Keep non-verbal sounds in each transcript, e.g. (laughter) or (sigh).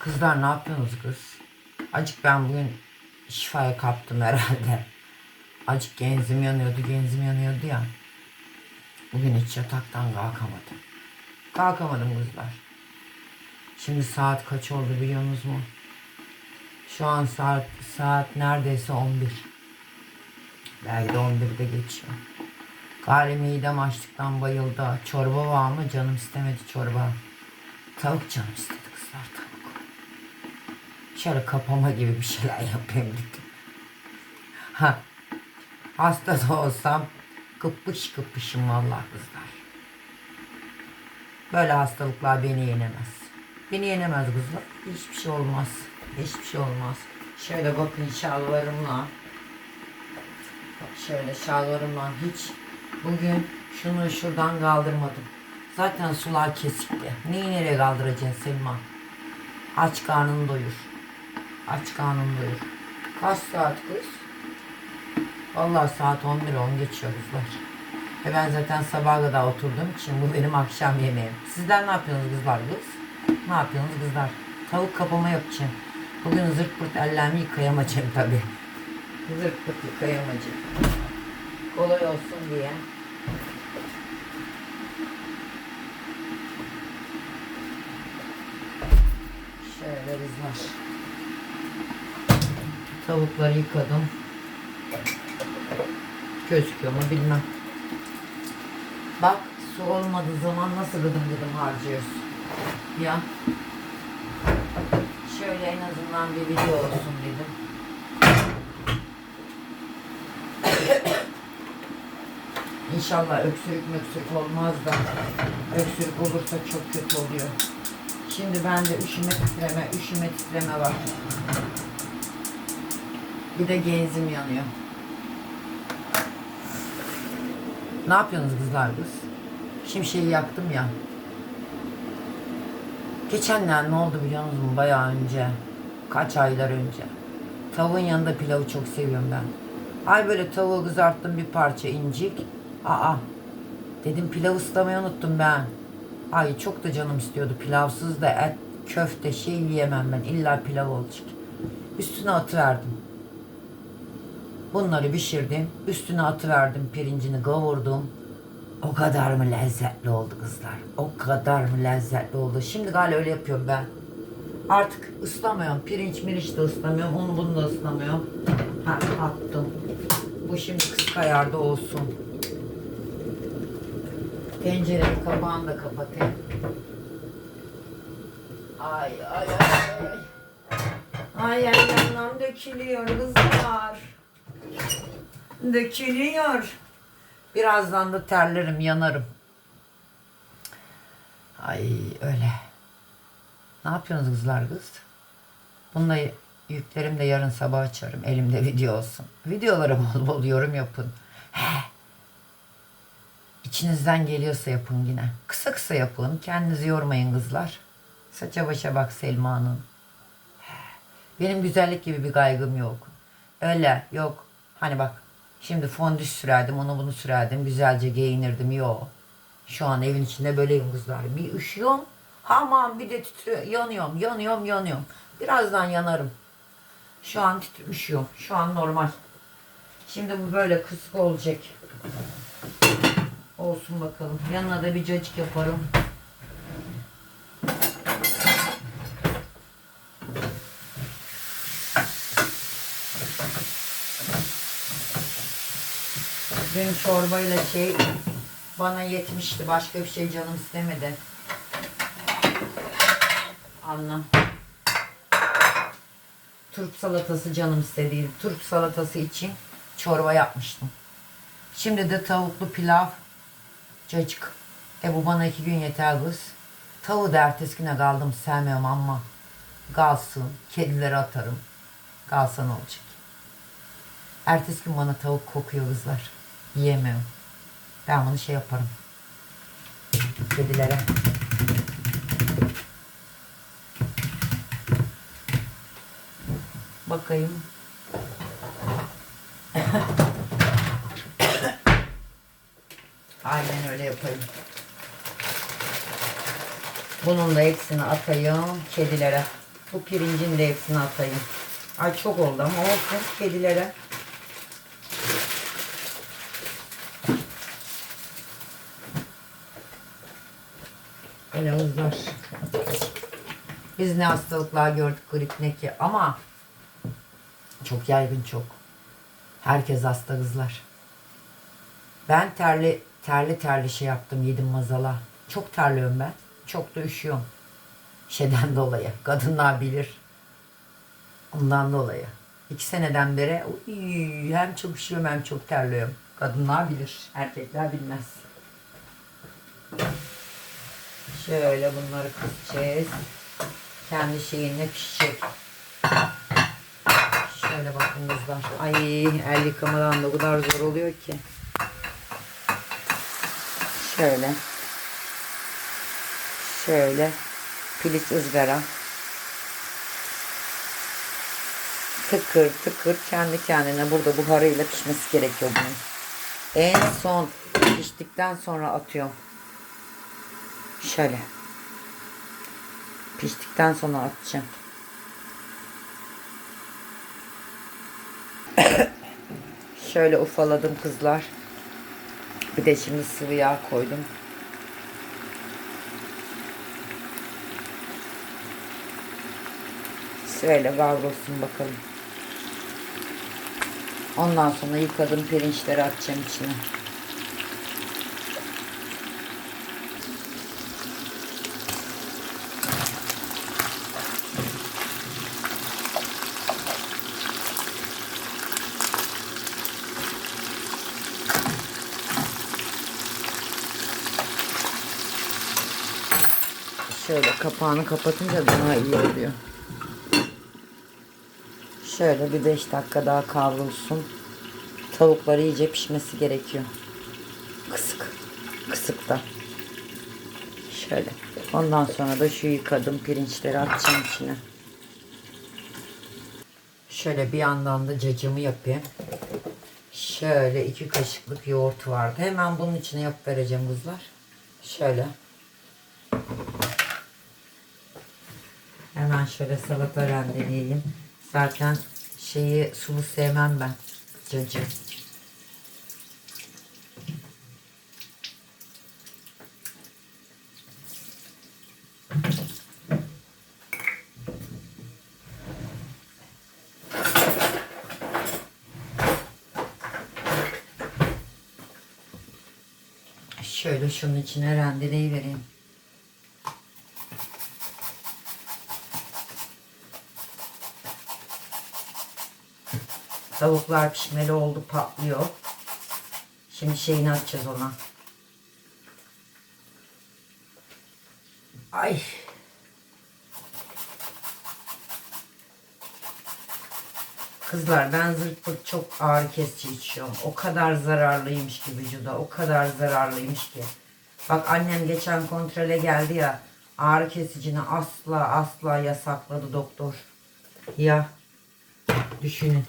Kızlar ne yapıyorsunuz kız? Acık ben bugün şifaya kaptım herhalde. Acık genzim yanıyordu, genzim yanıyordu ya. Bugün hiç yataktan kalkamadım. Kalkamadım kızlar. Şimdi saat kaç oldu biliyorsunuz mu? Şu an saat saat neredeyse 11. Belki de 11'de geçiyor. Gari midem açlıktan bayıldı. Çorba var ama canım istemedi çorba. Tavuk canım istedi kızlar tavuk. Şöyle kapama gibi bir şeyler yapayım dedim. Ha. Hasta da olsam kıpış kıpışım vallahi kızlar. Böyle hastalıklar beni yenemez. Beni yenemez kızlar. Hiçbir şey olmaz. Hiçbir şey olmaz. Şöyle bakın şalvarımla. Bak şöyle şalvarımla hiç bugün şunu şuradan kaldırmadım. Zaten sular kesikti. Neyi nereye kaldıracaksın Selma? Aç karnını doyur. Aç doyur. Kaç saat kız? Vallahi saat 11 10 geçiyor kızlar. E ben zaten sabaha kadar oturduğum için bu benim akşam yemeğim. Sizler ne yapıyorsunuz kızlar kız? Ne yapıyorsunuz kızlar? Tavuk kapama yapacağım. Bugün zırt pırt ellerimi yıkayamayacağım tabi. Zırt pırt yıkayamayacağım. Kolay olsun diye. Şöyle kızlar. Tavukları yıkadım. Gözüküyor mu bilmem. Bak su olmadığı zaman nasıl gıdım gıdım harcıyorsun. Ya. Şöyle en azından bir video olsun dedim. İnşallah öksürük möksürük olmaz da öksürük olursa çok kötü oluyor. Şimdi bende üşüme titreme, üşüme titreme var. Bir de genzim yanıyor. Ne yapıyorsunuz kızlar kız? Şimşeği yaktım ya. Geçenler ne oldu biliyor musunuz? Bayağı önce. Kaç aylar önce. Tavuğun yanında pilavı çok seviyorum ben. Ay böyle tavuğu kızarttım bir parça incik. Aa. Dedim pilav ıslamayı unuttum ben. Ay çok da canım istiyordu. Pilavsız da et, köfte şey yiyemem ben. İlla pilav olacak. Üstüne atıverdim. Bunları pişirdim. Üstüne atıverdim. Pirincini kavurdum. O kadar mı lezzetli oldu kızlar? O kadar mı lezzetli oldu? Şimdi galiba öyle yapıyorum ben. Artık ıslamıyorum. Pirinç miriç de ıslamıyorum. Onu bunu da ıslamıyorum. Ha, attım. Bu şimdi kısık ayarda olsun. Tencerenin kapağını da kapatayım. Ay ay ay ay. Ay yandan dökülüyor kızlar. Dökülüyor. Birazdan da terlerim, yanarım. Ay öyle. Ne yapıyorsunuz kızlar kız? Bunu da yüklerim de yarın sabah açarım. Elimde video olsun. Videolara bol bol yorum yapın. He. İçinizden geliyorsa yapın yine. Kısa kısa yapın. Kendinizi yormayın kızlar. Saça başa bak Selma'nın. Benim güzellik gibi bir kaygım yok. Öyle yok. Hani bak şimdi fondü sürerdim onu bunu sürerdim. Güzelce giyinirdim. Yok. Şu an evin içinde böyleyim kızlar. Bir üşüyorum. Aman bir de titriyor. Yanıyorum, yanıyorum, yanıyorum. Birazdan yanarım. Şu an titri üşüyorum. Şu an normal. Şimdi bu böyle kısık olacak. Olsun bakalım. Yanına da bir cacık yaparım. Dün çorbayla şey bana yetmişti. Başka bir şey canım istemedi. Anla. Turp salatası canım istedi. Turp salatası için çorba yapmıştım. Şimdi de tavuklu pilav, cacık. E bu bana iki gün yeter kız. Tavuğu da ertesi güne kaldım sevmiyorum ama kalsın. Kedilere atarım. Kalsa ne olacak? Ertesi gün bana tavuk kokuyor kızlar. Yiyemiyorum. Ben bunu şey yaparım. Kedilere. Bakayım. Aynen öyle yapayım. Bunun da hepsini atayım kedilere. Bu pirincin de hepsini atayım. Ay çok oldu ama olsun kedilere. Uzar. Biz ne hastalıklar gördük grip ne ki ama çok yaygın çok. Herkes hasta kızlar. Ben terli terli terli şey yaptım yedim mazala. Çok terliyorum ben. Çok da üşüyorum. Şeyden (laughs) dolayı. Kadınlar bilir. Ondan dolayı. İki seneden beri uy, hem çok üşüyorum hem çok terliyorum. Kadınlar bilir. Erkekler bilmez. Şöyle bunları kısacağız. Kendi şeyinle pişecek. Şöyle bakın kızlar. Ay el yıkamadan da o kadar zor oluyor ki. Şöyle. Şöyle. Piliç ızgara. Tıkır tıkır kendi kendine burada buharıyla pişmesi gerekiyor bunun. En son piştikten sonra atıyorum. Şöyle. Piştikten sonra atacağım. (coughs) Şöyle ufaladım kızlar. Bir de şimdi sıvı yağ koydum. Şöyle kavrulsun bakalım. Ondan sonra yıkadım pirinçleri atacağım içine. Şöyle kapağını kapatınca daha iyi oluyor. Şöyle bir 5 dakika daha kavrulsun. Tavuklar iyice pişmesi gerekiyor. Kısık. Kısıkta. Şöyle. Ondan sonra da şu yıkadım pirinçleri atacağım içine. Şöyle bir yandan da cacımı yapayım. Şöyle iki kaşıklık yoğurt vardı. Hemen bunun içine yap vereceğim kızlar. Şöyle. Hemen şöyle salata rendeleyeyim. Zaten şeyi sulu sevmem ben. Cacı. Şöyle şunun içine rendeleyi vereyim. Tavuklar pişmeli oldu patlıyor. Şimdi şeyini atacağız ona. Ay. Kızlar ben zırt pırt çok ağrı kesici içiyorum. O kadar zararlıymış ki vücuda. O kadar zararlıymış ki. Bak annem geçen kontrole geldi ya. Ağrı kesicini asla asla yasakladı doktor. Ya. Düşünün.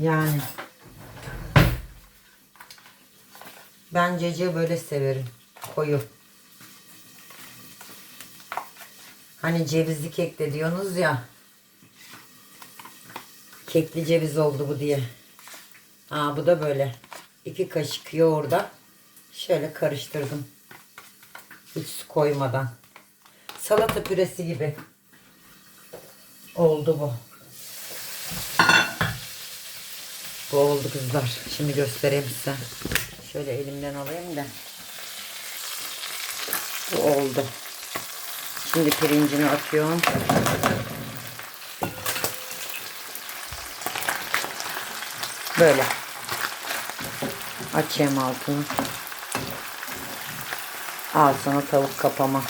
Yani. Ben cacığı böyle severim. Koyu. Hani cevizli kek de diyorsunuz ya. Kekli ceviz oldu bu diye. Aa bu da böyle. İki kaşık yoğurda şöyle karıştırdım. Hiç su koymadan. Salata püresi gibi oldu bu. Bu oldu kızlar. Şimdi göstereyim size. Şöyle elimden alayım da. Bu oldu. Şimdi pirincini atıyorum. Böyle. Açayım altını. Al sana tavuk kapama.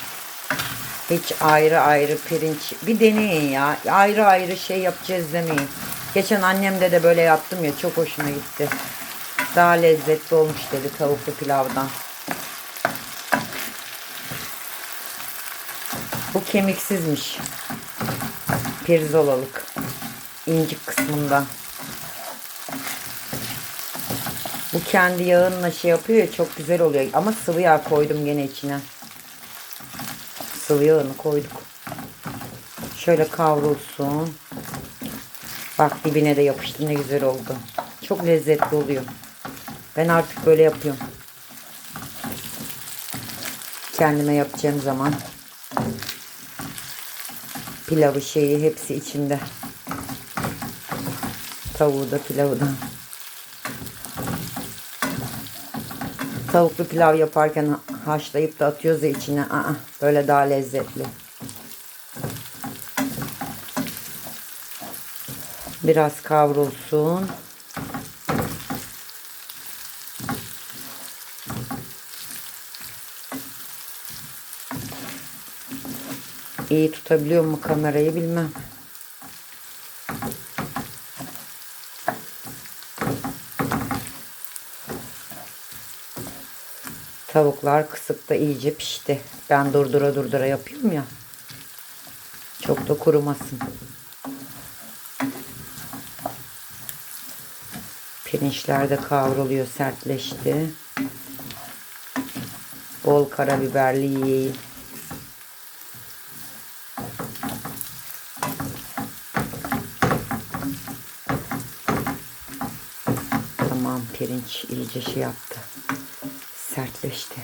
Hiç ayrı ayrı pirinç. Bir deneyin ya. Ayrı ayrı şey yapacağız demeyin. Geçen annemde de böyle yaptım ya. Çok hoşuma gitti. Daha lezzetli olmuş dedi tavuklu pilavdan. Bu kemiksizmiş. Pirzolalık. İncik kısmından. Bu kendi yağınla şey yapıyor ya çok güzel oluyor. Ama sıvı yağ koydum gene içine. sıvı yağını koyduk. Şöyle kavrulsun. Bak dibine de yapıştı ne güzel oldu. Çok lezzetli oluyor. Ben artık böyle yapıyorum. Kendime yapacağım zaman pilavı şeyi hepsi içinde. Tavuğu da pilavı da. Tavuklu pilav yaparken ha- haşlayıp da atıyoruz ya içine. Aa, böyle daha lezzetli. Biraz kavrulsun. İyi tutabiliyor mu kamerayı bilmem. Tavuklar kısıkta iyice pişti. Ben durdura durdura yapıyorum ya. Çok da kurumasın. Pirinçler de kavruluyor, sertleşti. Bol karabiberli yiyin. Tamam pirinç iyice şey yaptı. Sertleşti.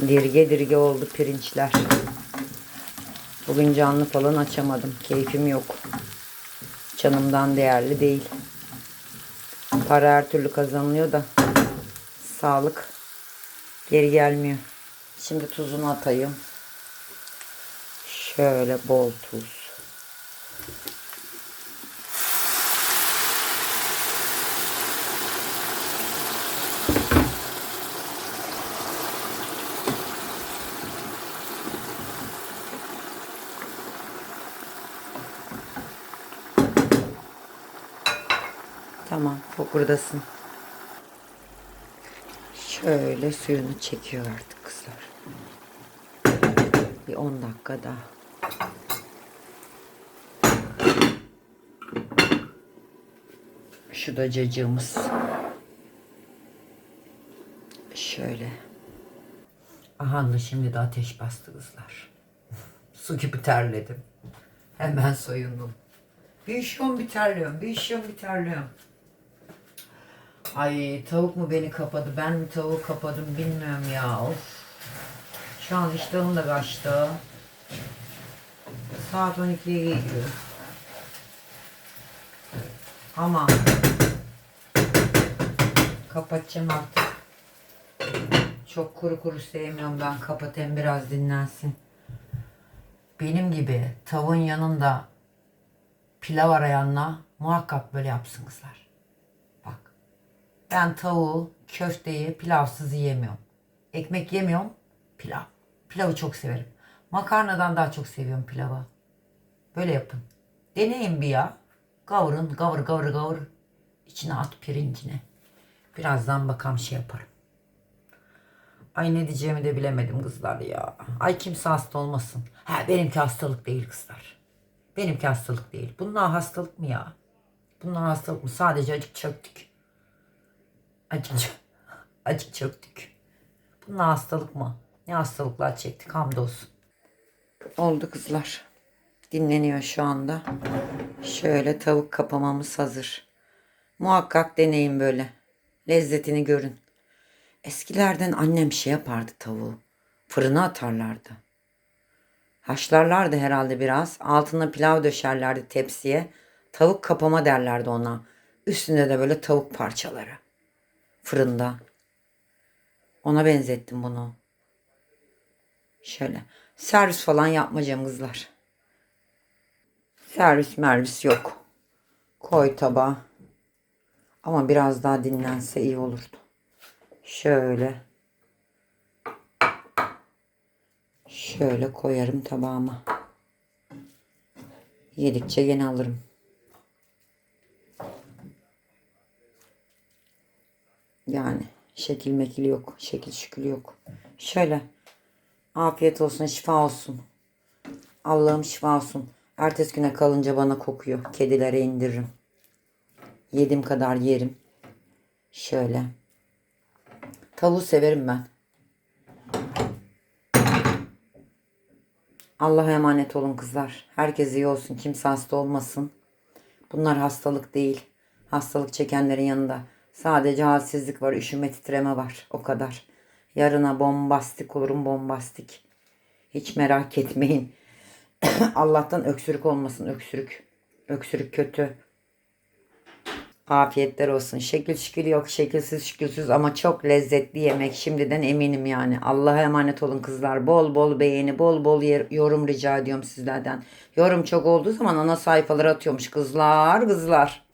Dirge dirge oldu pirinçler. Bugün canlı falan açamadım. Keyfim yok. Canımdan değerli değil. Para her türlü kazanılıyor da sağlık geri gelmiyor. Şimdi tuzunu atayım. Şöyle bol tuz. Tamam, fokurdasın. Şöyle suyunu çekiyor artık kızlar. Bir 10 dakika daha. Şu da cacığımız. Şöyle. Aha şimdi de ateş bastı kızlar. (laughs) Su gibi terledim. Hemen soyundum. Bir işiyorum bir terliyorum. Bir işiyorum bir terliyorum. Ay tavuk mu beni kapadı? Ben mi tavuğu kapadım bilmiyorum ya. Of. Şu an iştahım da kaçtı. Saat 12'ye geliyor. Ama kapatacağım artık. Çok kuru kuru sevmiyorum ben. Kapatayım biraz dinlensin. Benim gibi tavuğun yanında pilav arayanla muhakkak böyle yapsın kızlar. Ben tavuğu, köfteyi pilavsız yiyemiyorum. Ekmek yemiyorum. Pilav. Pilavı çok severim. Makarnadan daha çok seviyorum pilavı. Böyle yapın. Deneyin bir ya. Kavurun, kavur, kavur, kavur. İçine at pirincine. Birazdan bakalım şey yaparım. Ay ne diyeceğimi de bilemedim kızlar ya. Ay kimse hasta olmasın. Ha benimki hastalık değil kızlar. Benimki hastalık değil. Bunlar hastalık mı ya? Bunlar hastalık mı? Sadece acık çöktük. Acık, çö- acık çöktük. Bunlar hastalık mı? Ne hastalıklar çektik hamdolsun. Oldu kızlar. Dinleniyor şu anda. Şöyle tavuk kapamamız hazır. Muhakkak deneyin böyle. Lezzetini görün. Eskilerden annem şey yapardı tavuğu. Fırına atarlardı. Haşlarlardı herhalde biraz. Altına pilav döşerlerdi tepsiye. Tavuk kapama derlerdi ona. Üstünde de böyle tavuk parçaları. Fırında. Ona benzettim bunu. Şöyle. Servis falan yapmayacağım kızlar. Servis mervis yok. Koy tabağa. Ama biraz daha dinlense iyi olurdu. Şöyle. Şöyle koyarım tabağıma. Yedikçe gene alırım. Yani şekil mekil yok. Şekil şükür yok. Şöyle. Afiyet olsun. Şifa olsun. Allah'ım şifa olsun. Ertesi güne kalınca bana kokuyor. Kedilere indiririm. Yedim kadar yerim. Şöyle. Tavuğu severim ben. Allah'a emanet olun kızlar. Herkes iyi olsun. Kimse hasta olmasın. Bunlar hastalık değil. Hastalık çekenlerin yanında Sadece halsizlik var. Üşüme titreme var. O kadar. Yarına bombastik olurum bombastik. Hiç merak etmeyin. (coughs) Allah'tan öksürük olmasın öksürük. Öksürük kötü. Afiyetler olsun. Şekil şükür yok. Şekilsiz şükürsüz ama çok lezzetli yemek. Şimdiden eminim yani. Allah'a emanet olun kızlar. Bol bol beğeni, bol bol yorum rica ediyorum sizlerden. Yorum çok olduğu zaman ana sayfalara atıyormuş kızlar, kızlar.